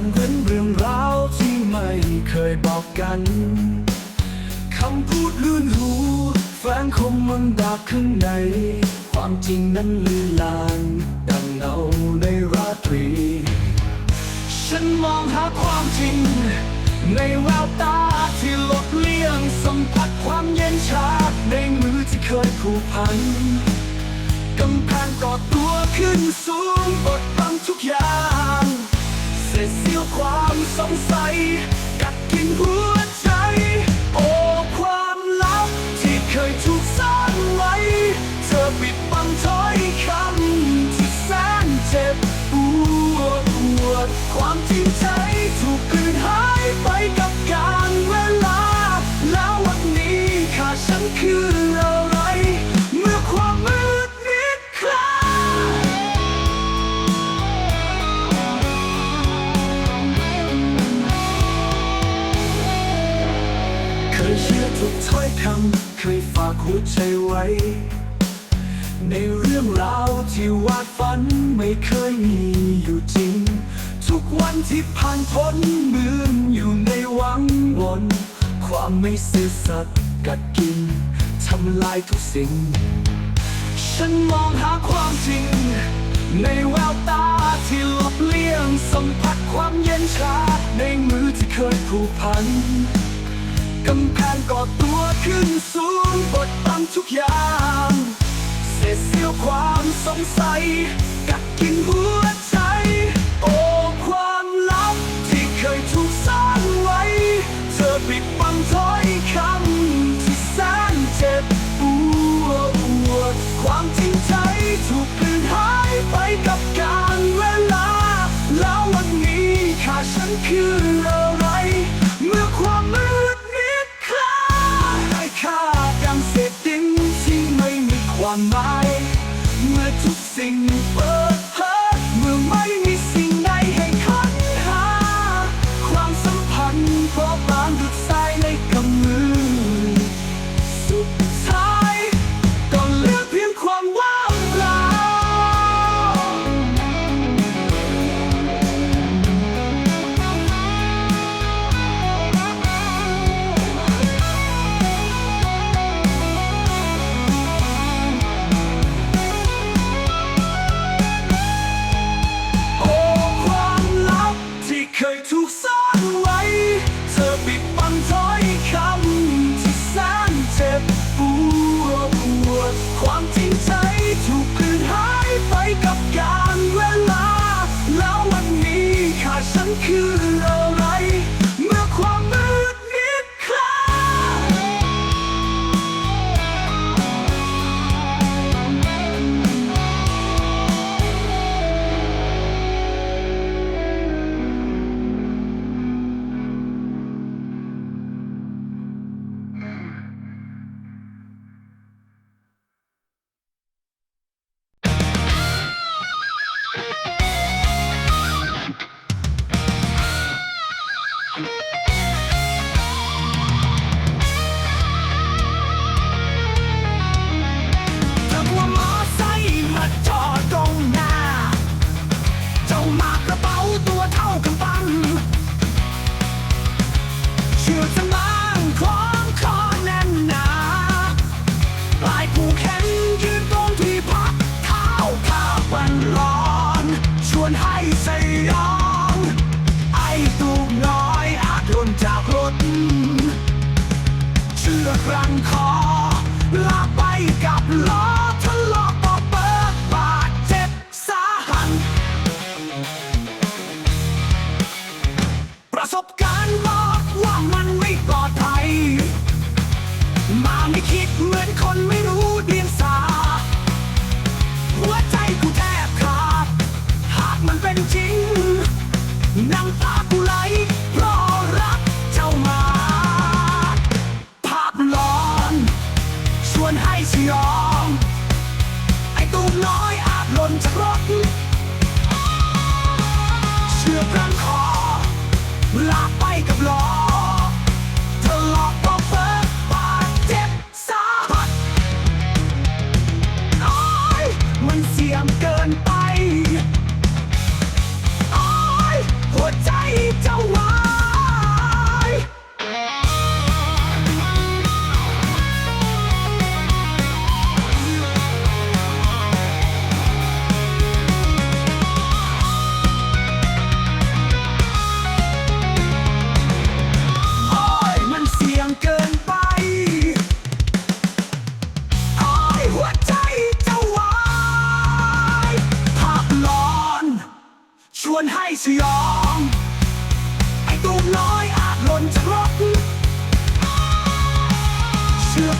อนเร้นเรื่องราวที่ไม่เคยบอกกัน คำพูดลื่นหูแฝงคมมันดักข้างใน ความจริงนั้นลือลางดังเงาในราตรี ฉันมองหาความจริง ในแววตาที่ลบเลี่ยง สัมผัสความเย็นชาในมือที่เคยผูกพันกำแพงก่อตัวขึ้นสูงบดบังทุกอย่าง เศษเสี้ยวความสงสัย กัดกินหัวใจ โอ้ความลับ ที่เคยถูกซ่อนไว้ เธอปิดบังถ้อยคำที่แสนเจ็บปวดปวด ความจริงใจถูกกลืนหายไป ที่วาดฝันไม่เคยมีอยู่จริง ทุกวันที่ผ่านพ้นเหมือนอยู่ในวังวนความไม่ซื่อสัตย์กัดกินทำลายทุกสิ่ง ฉันมองหาความจริง ในแววตาที่หลบเลี่ยงสัมผัสความเย็นชาในมือที่เคยผูกพันกำแพงก่อตัวขึ้นสูงบดบังทุกอย่าง ษเสี้ยวความสงสัย กัดกินหัวใจ โอ้ความลับที่เคยถูกซ่อนไว้ เธอปิดบังถ้อยคำที่แสนเจ็บปวดความจริงใจถูกกลืนหายไปกับการเวลา แล้ววันนี้ค่าฉันคืออะไรเทุ you.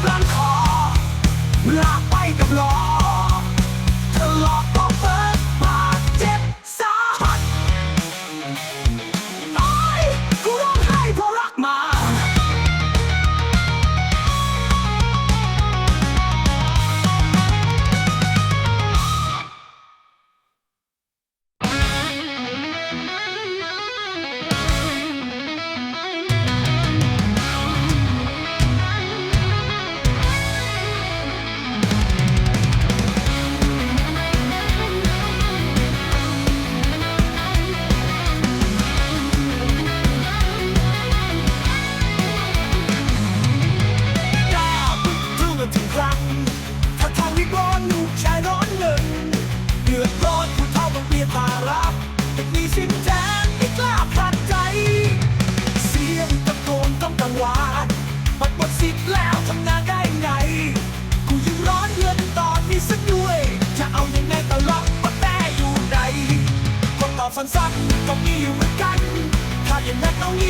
บลังคอหลับ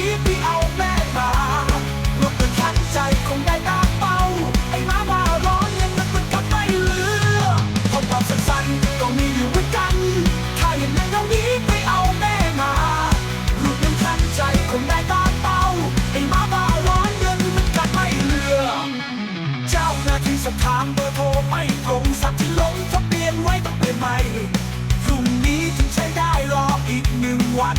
นี้พี่เอาแม่มาลบกันทันใจคงได้ตาเป้า ไอ้มาบาร้อนยังินมันกับไม่เลือเความสั้นๆต้อมีอยู่ด้วยกัน ถ้าอย่นเอานีไปเอาแม่มาลูกยังทันใจคงได้ตาเป้า ไอ้มาบาร้อนยังมันกับไม่เลือ เจ้าหน้าที่สถานเบอร์โทรไม่ตรงสัตว์ที่ลงทะเบียนไว้ต้องเปลี่ยนใหม่รุ่นี้ถึงใช้ได้รออีกหนึ่งวัน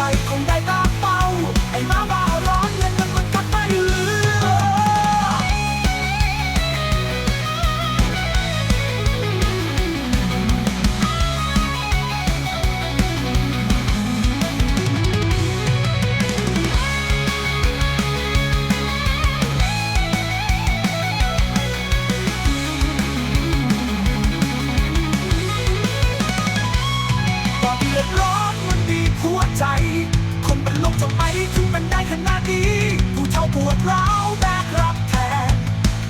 I. พราแบกรับแทน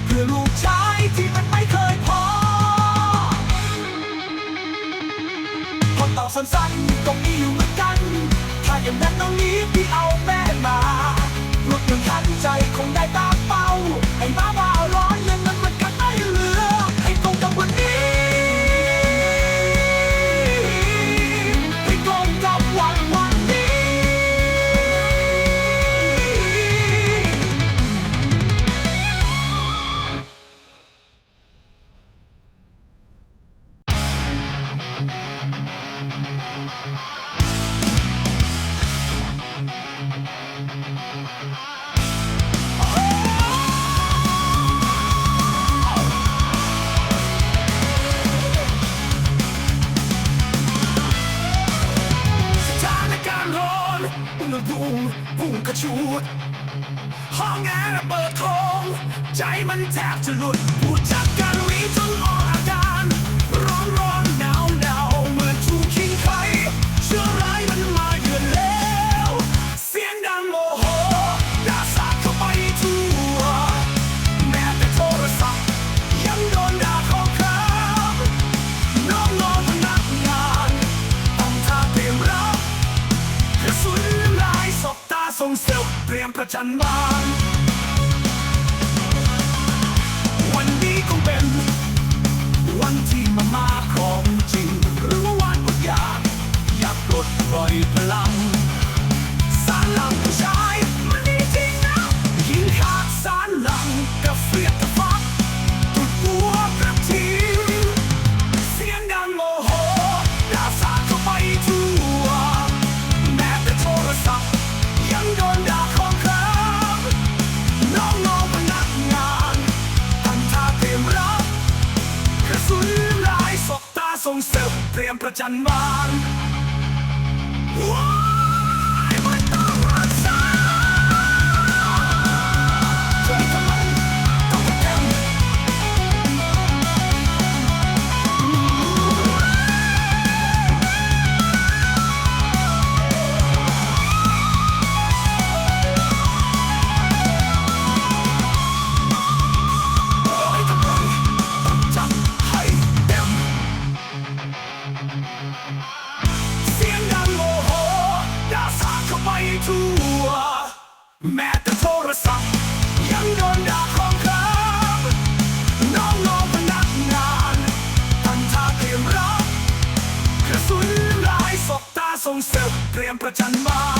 เพื่อลูกชายที่มันไม่เคยพอคนตอบสั้นก็มีอยู่เหมือนกัน ถ้าอย่างนั้นน้องนี้พี่เอาแม่มารถหนึ่งคันใจคงได้ตามเป้าให้บ้าบ้า ใจมันแทบจะหลุดพูดจากการรีจนออกอาการ ร้อนร้อนหนาวหนาวเหมือนถูกขิงไข่เชื้อร้ายมันมาเยือนแล้ว เสียงดังโมโหด่าสาดเข้าไปทั่ว แม้แต่โทรศัพท์ ยังโดนด่าของครัน้องนอนพนักงานต้องท่าเตรียมรับกระสุนลายสบตาส่งเซลเตรียมประจันบา ประจันบาน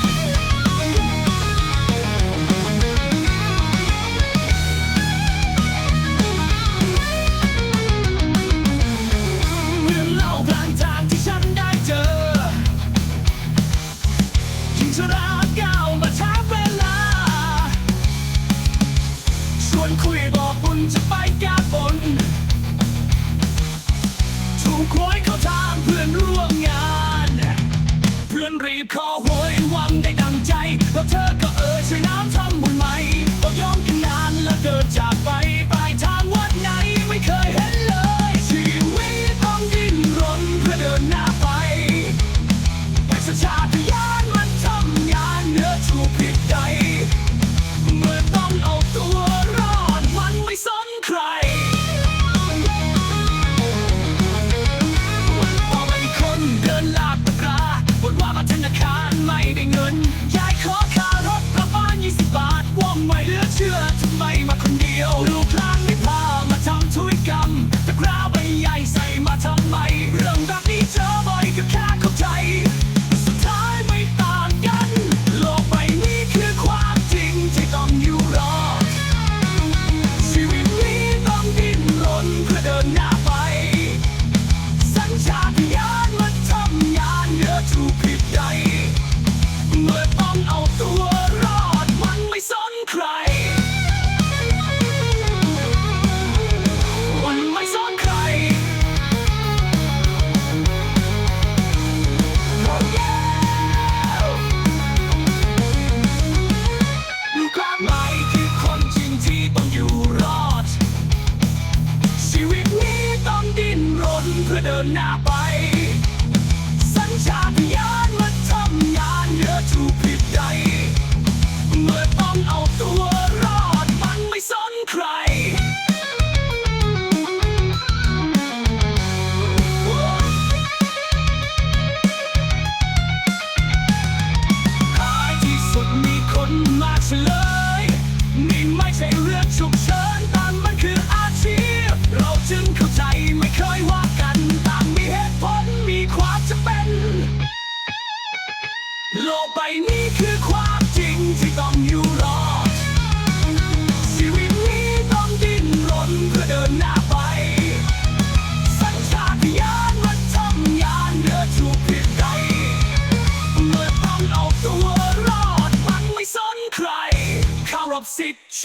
ขอหวยหวังได้ดังใจ แล้วเธอก็เอ่ยช่วยน้ำทำบุญไหมก็ยอมกันนานแล้วเกิดจาก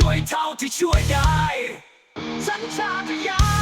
ด้วยเท่าที่ช่วยได้ สัญชาตญาณ